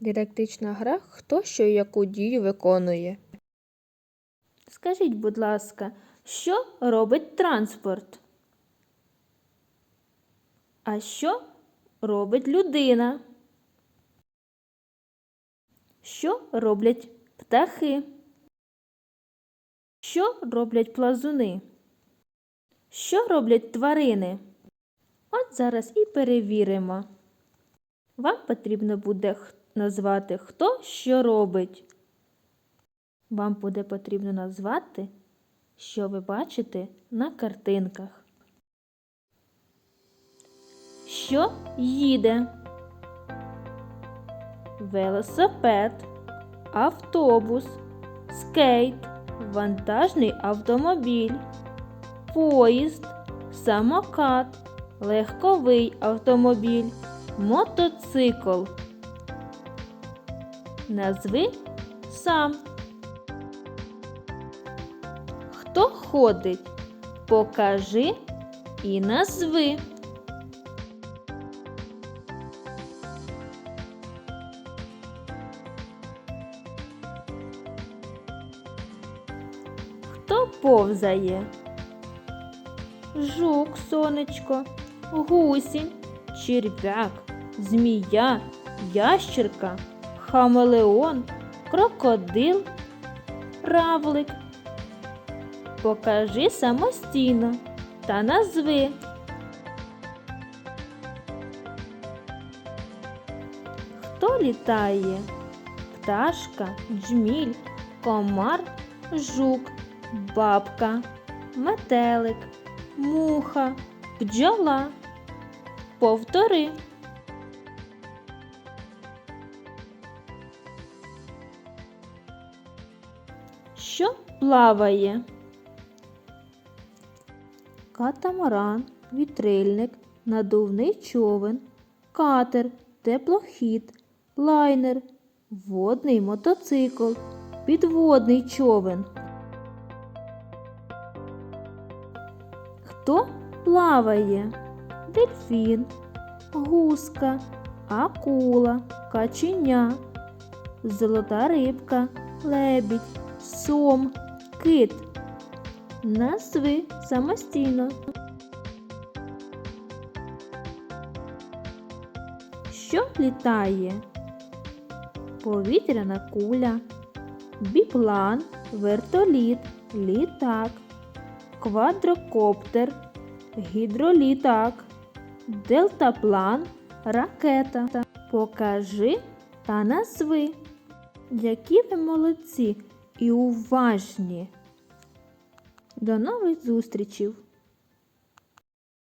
Дидактична гра хто що і яку дію виконує. Скажіть, будь ласка, що робить транспорт? А що робить людина? Що роблять птахи? Що роблять плазуни? Що роблять тварини? От зараз і перевіримо. Вам потрібно буде назвати, хто що робить. Вам буде потрібно назвати, що ви бачите на картинках. Що їде? Велосипед, автобус, скейт, вантажний автомобіль, поїзд, самокат, легковий автомобіль, мотоцикл. Назви сам. Хто ходить? Покажи і назви. Хто повзає? Жук, сонечко, гусінь, черв'як, змія, ящерка, хамелеон, крокодил, равлик. Покажи самостійно та назви. Хто літає? Пташка, джміль, комар, жук, бабка, метелик, муха, бджола. Повтори. Що плаває? Катамаран, вітрильник, надувний човен, катер, теплохід, лайнер, водний мотоцикл, підводний човен. Хто плаває? Дельфін, гуска, акула, каченя, золота рибка, лебідь, сом, кит. Назви самостійно. Що літає? Повітряна куля, біплан, вертоліт, літак, квадрокоптер, гідролітак, делтаплан, ракета. Покажи та назви, які ви молодці і уважні. До нових зустрічей!